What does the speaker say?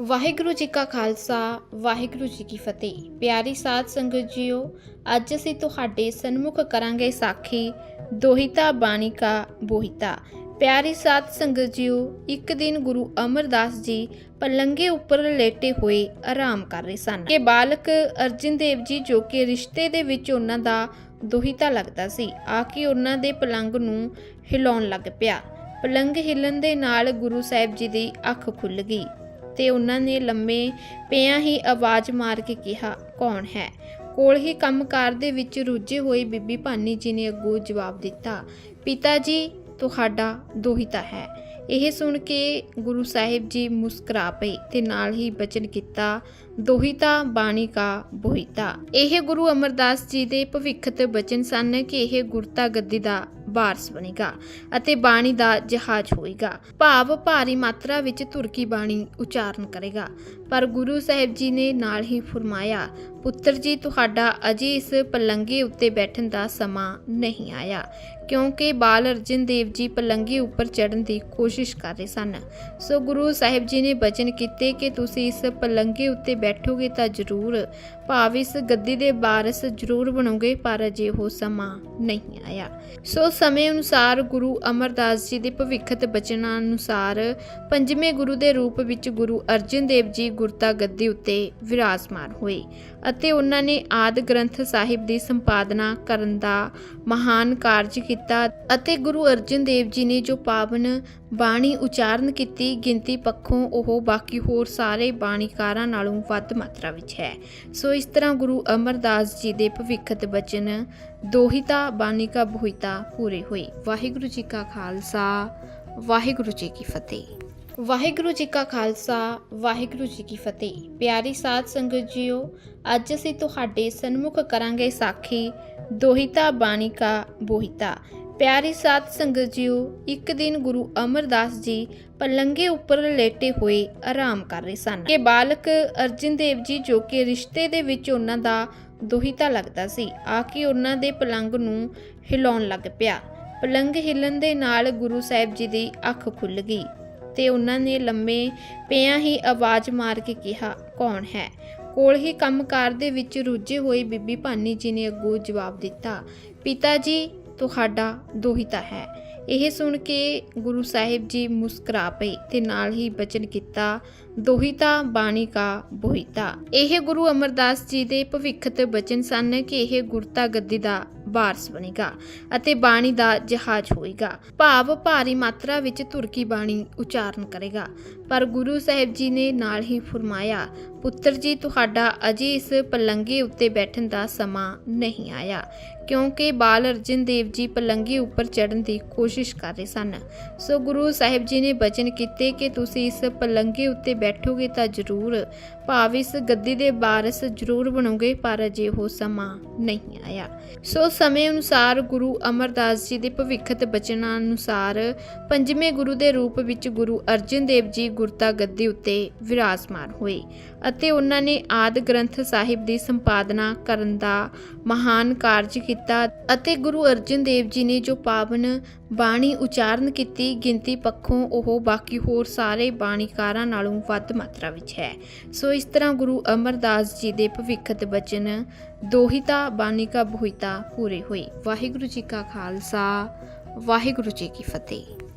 ਵਾਹਿਗੁਰੂ ਜੀ ਕਾ ਖਾਲਸਾ, ਵਾਹਿਗੁਰੂ ਜੀ ਕੀ ਫਤਿਹ। ਪਿਆਰੀ ਸਾਧ ਸੰਗਤ ਜੀਓ, ਅੱਜ ਅਸੀਂ ਤੁਹਾਡੇ ਸਨਮੁਖ ਕਰਾਂਗੇ ਸਾਖੀ ਦੋਹਿਤਾ ਬਾਣੀ ਕਾ ਬੋਹਿਤਾ। ਪਿਆਰੀ ਸਾਧ ਸੰਗਤ ਜੀਓ, ਇੱਕ ਦਿਨ ਗੁਰੂ ਅਮਰਦਾਸ ਜੀ ਪਲੰਗੇ ਉੱਪਰ ਲੇਟੇ ਹੋਏ ਆਰਾਮ ਕਰ ਰਹੇ ਸਨ। ਕਿ ਬਾਲਕ ਅਰਜਨ ਦੇਵ ਜੀ ਜੋ ਕਿ ਰਿਸ਼ਤੇ ਦੇ ਵਿੱਚ ਉਹਨਾਂ ਦਾ ਦੋਹਿਤਾ ਲੱਗਦਾ ਸੀ, ਆ ਕੇ ਉਹਨਾਂ ਦੇ ਪਲੰਗ ਨੂੰ ਹਿਲਾਉਣ ਲੱਗ ਪਿਆ। ਪਲੰਗ ਹਿਲਣ ਦੇ ਨਾਲ ਗੁਰੂ ਸਾਹਿਬ ਜੀ ਦੀ ਅੱਖ ਖੁੱਲ ਗਈ। ਤੇ ਉਹਨਾਂ ਨੇ ਲੰਮੇ ਪਿਆਂ ਹੀ ਆਵਾਜ਼ ਮਾਰ ਕੇ ਕਿਹਾ, ਕੌਣ ਹੈ? ਕੋਲ ਹੀ ਕੰਮਕਾਰ ਦੇ ਵਿੱਚ ਰੁੱਝੇ ਹੋਏ ਬੀਬੀ ਭਾਨੀ ਜੀ ਨੇ ਅੱਗੋਂ ਜਵਾਬ ਦਿੱਤਾ, ਪਿਤਾ ਜੀ, ਤੁਹਾਡਾ ਦੋਹਿਤਾ ਹੈ। ਇਹ ਸੁਣ ਕੇ ਗੁਰੂ ਸਾਹਿਬ ਜੀ ਮੁਸਕਰਾ ਪਏ ਤੇ ਨਾਲ ਹੀ ਬਚਨ ਕੀਤਾ ਦੋਹਿਤਾ ਬਾਣੀ ਕਾ ਬੋਹਿਤਾ। ਇਹ ਗੁਰੂ ਅਮਰਦਾਸ ਜੀ ਦੇ ਭਵਿੱਖਤ ਬਚਨ ਸਨ ਕਿ ਇਹ ਗੁਰਤਾ ਗੱਦੀ ਦਾ ਵਾਰਸ ਬਣੇਗਾ ਅਤੇ ਬਾਣੀ ਦਾ ਜਹਾਜ਼ ਹੋਏਗਾ। ਭਾਵ ਭਾਰੀ ਮਾਤਰਾ ਵਿੱਚ ਤੁਰਕੀ ਬਾਣੀ ਉਚਾਰਨ ਕਰੇਗਾ। ਪਰ ਗੁਰੂ ਸਾਹਿਬ ਜੀ ਨੇ ਨਾਲ ਹੀ ਫਰਮਾਇਆ, ਪੁੱਤਰ ਜੀ, ਤੁਹਾਡਾ ਅਜੇ ਇਸ ਪਲੰਗੇ ਉੱਤੇ ਬੈਠਣ ਦਾ ਸਮਾਂ ਨਹੀਂ ਆਇਆ, ਕਿਉਂਕਿ ਬਾਲ ਅਰਜਨ ਦੇਵ ਜੀ ਪਲੰਗੇ ਉੱਪਰ ਚੜ੍ਹਨ ਦੀ ਕੋਸ਼ਿਸ਼ ਕਰ ਰਹੇ ਸਨ। ਸੋ ਗੁਰੂ ਸਾਹਿਬ ਜੀ ਨੇ ਬਚਨ ਕੀਤੇ ਕਿ ਤੁਸੀਂ ਇਸ ਪਲੰਗੇ ਉੱਤੇ ਬੈਠੋਗੇ ਤਾਂ ਜ਼ਰੂਰ। ਭਾਵ ਇਸ ਗੱਦੀ ਦੇ ਵਾਰਸ ਜ਼ਰੂਰ ਬਣੋਗੇ, ਪਰ ਅਜੇ ਉਹ ਸਮਾਂ ਨਹੀਂ ਆਇਆ। ਸੋ ਸਮੇਂ ਅਨੁਸਾਰ ਗੁਰੂ ਅਮਰਦਾਸ ਜੀ ਦੇ ਭਵਿੱਖਤ ਬਚਨਾਂ ਅਨੁਸਾਰ ਪੰਜਵੇਂ ਗੁਰੂ ਦੇ ਰੂਪ ਵਿੱਚ ਗੁਰੂ ਅਰਜਨ ਦੇਵ ਜੀ ਗੁਰਤਾ ਗੱਦੀ ਉੱਤੇ ਵਿਰਾਜਮਾਨ ਹੋਏ ਅਤੇ ਉਹਨਾਂ ਨੇ ਆਦ ਗ੍ਰੰਥ ਸਾਹਿਬ ਦੀ ਸੰਪਾਦਨਾ ਕਰਨ ਦਾ ਮਹਾਨ ਕਾਰਜ ਕੀਤਾ ਅਤੇ ਗੁਰੂ ਅਰਜਨ ਦੇਵ ਜੀ ਨੇ ਜੋ ਪਾਵਨ ਬਾਣੀ ਉਚਾਰਨ ਕੀਤੀ, ਗਿਣਤੀ ਪੱਖੋਂ ਉਹ ਬਾਕੀ ਹੋਰ ਸਾਰੇ ਬਾਣੀਕਾਰਾਂ ਨਾਲੋਂ ਵੱਧ ਮਾਤਰਾ ਵਿੱਚ ਹੈ। ਸੋ ਇਸ ਤਰ੍ਹਾਂ ਗੁਰੂ ਅਮਰਦਾਸ ਜੀ ਦੇ ਭਵਿੱਖਤ ਬਚਨ, ਦੋਹਿਤਾ ਬਾਣੀ ਕਾ ਬੋਹਿਤਾ ਪੂਰੇ ਹੋਏ। ਵਾਹਿਗੁਰੂ ਜੀ ਕਾ ਖਾਲਸਾ, ਵਾਹਿਗੁਰੂ ਜੀ ਕੀ ਫਤਿਹ। ਵਾਹਿਗੁਰੂ ਜੀ ਕਾ ਖਾਲਸਾ, ਵਾਹਿਗੁਰੂ ਜੀ ਕੀ ਫਤਿਹ। ਪਿਆਰੀ ਸਾਧ ਸੰਗਤ ਜੀਓ, ਅੱਜ ਅਸੀਂ ਤੁਹਾਡੇ ਸਨਮੁਖ ਕਰਾਂਗੇ ਸਾਖੀ, ਦੋਹਿਤਾ ਬਾਣੀ ਕਾ ਬੋਹਿਤਾ। ਪਿਆਰੀ ਸਾਧ ਸੰਗਤ ਜੀਓ, ਇੱਕ ਦਿਨ ਗੁਰੂ ਅਮਰਦਾਸ ਜੀ ਪਲੰਗੇ ਉੱਪਰ ਲੇਟੇ ਹੋਏ ਆਰਾਮ ਕਰ ਰਹੇ ਸਨ। ਕਿ ਬਾਲਕ ਅਰਜਨ ਦੇਵ ਜੀ ਜੋ ਕਿ ਰਿਸ਼ਤੇ ਦੇ ਵਿੱਚ ਉਹਨਾਂ ਦਾ ਦੋਹੀਤਾ ਲੱਗਦਾ ਸੀ, ਆ ਕੇ ਉਹਨਾਂ ਦੇ ਪਲੰਗ ਨੂੰ ਹਿਲਾਉਣ ਲੱਗ ਪਿਆ। ਪਲੰਗ ਹਿੱਲਣ ਦੇ ਨਾਲ ਗੁਰੂ ਸਾਹਿਬ ਜੀ ਦੀ ਅੱਖ ਖੁੱਲ ਗਈ ਤੇ ਉਹਨਾਂ ਨੇ ਲੰਮੇ ਪਿਆਂ ਹੀ ਆਵਾਜ਼ ਮਾਰ ਕੇ ਕਿਹਾ, ਕੌਣ ਹੈ? ਕੋਲ ਹੀ ਕੰਮਕਾਰ ਦੇ ਵਿੱਚ ਰੁੱਝੇ ਹੋਏ ਬੀਬੀ ਭਾਨੀ ਜੀ ਨੇ ਅੱਗੋਂ ਜਵਾਬ ਦਿੱਤਾ, ਪਿਤਾ ਜੀ ਤੁਹਾਡਾ ਦੋਹਿਤਾ ਹੈ। ਇਹ ਸੁਣ ਕੇ ਗੁਰੂ ਸਾਹਿਬ ਜੀ ਮੁਸਕਰਾ ਪਏ ਤੇ ਨਾਲ ਹੀ ਬਚਨ ਕੀਤਾ, ਦੋਹਿਤਾ ਬਾਣੀ ਕਾ ਬੋਹਿਤਾ। ਇਹ ਗੁਰੂ ਅਮਰਦਾਸ ਜੀ ਦੇ ਭਵਿੱਖਤ ਬਚਨ ਸਨ ਕਿ ਇਹ ਗੁਰਤਾ ਗੱਦੀ ਦਾ ਵਾਰਸ ਬਣੇਗਾ ਅਤੇ ਬਾਣੀ ਦਾ ਜਹਾਜ਼ ਹੋਏਗਾ। ਭਾਵ ਭਾਰੀ ਮਾਤਰਾ ਵਿੱਚ ਤੁਰਕੀ ਬਾਣੀ ਉਚਾਰਨ ਕਰੇਗਾ। ਪਰ ਗੁਰੂ ਸਾਹਿਬ ਜੀ ਨੇ ਨਾਲ ਹੀ ਫਰਮਾਇਆ, ਪੁੱਤਰ ਜੀ, ਤੁਹਾਡਾ ਅਜੇ ਇਸ ਪਲੰਗੇ ਉੱਤੇ ਬੈਠਣ ਦਾ ਸਮਾਂ ਨਹੀਂ ਆਇਆ, ਕਿਉਂਕਿ ਬਾਲ ਅਰਜਨ ਦੇਵ ਜੀ ਪਲੰਗੇ ਉੱਪਰ ਚੜਨ ਦੀ ਕੋਸ਼ਿਸ਼ ਕਰ ਰਹੇ ਸਨ। ਸੋ ਗੁਰੂ ਸਾਹਿਬ ਜੀ ਨੇ ਬਚਨ ਕੀਤੇ ਕਿ ਤੁਸੀਂ ਇਸ ਪਲੰਗੇ ਉੱਤੇ ਬੈਠੋਗੇ ਤਾਂ ਜ਼ਰੂਰ, ਭਾਵ ਇਸ ਗੱਦੀ ਦੇ ਵਾਰਸ ਜ਼ਰੂਰ ਬਣੋਗੇ, ਪਰ ਅਜੇ ਉਹ ਸਮਾਂ ਨਹੀਂ ਆਇਆ। ਸੋ ਸਮੇਂ ਅਨੁਸਾਰ ਗੁਰੂ ਅਮਰਦਾਸ ਜੀ ਦੇ ਭਵਿੱਖਤ ਬਚਨਾਂ ਅਨੁਸਾਰ ਪੰਜਵੇਂ ਗੁਰੂ ਦੇ ਰੂਪ ਵਿੱਚ ਗੁਰੂ ਅਰਜਨ ਦੇਵ ਜੀ ਗੁਰਤਾ ਗੱਦੀ ਉੱਤੇ ਵਿਰਾਜਮਾਨ ਹੋਏ ਅਤੇ ਉਹਨਾਂ ਨੇ ਆਦ ਗ੍ਰੰਥ ਸਾਹਿਬ ਦੀ ਸੰਪਾਦਨਾ ਕਰਨ ਦਾ ਮਹਾਨ ਕਾਰਜ ਕੀਤਾ ਅਤੇ ਗੁਰੂ ਅਰਜਨ ਦੇਵ ਜੀ ਨੇ ਜੋ ਪਾਵਨ ਬਾਣੀ ਉਚਾਰਨ ਕੀਤੀ, ਗਿਣਤੀ ਪੱਖੋਂ ਉਹ ਬਾਕੀ ਹੋਰ ਸਾਰੇ ਬਾਣੀਕਾਰਾਂ ਨਾਲੋਂ ਵੱਧ ਮਾਤਰਾ ਵਿੱਚ ਹੈ। ਸੋ ਇਸ ਤਰ੍ਹਾਂ ਗੁਰੂ ਅਮਰਦਾਸ ਜੀ ਦੇ ਭਵਿੱਖਤ ਬਚਨ, ਦੋਹਿਤਾ ਬਾਣੀ ਕਾ ਬੋਹਿਤਾ ਪੂਰੇ ਹੋਏ। ਵਾਹਿਗੁਰੂ ਜੀ ਕਾ ਖਾਲਸਾ, ਵਾਹਿਗੁਰੂ ਜੀ ਕੀ ਫਤਿਹ।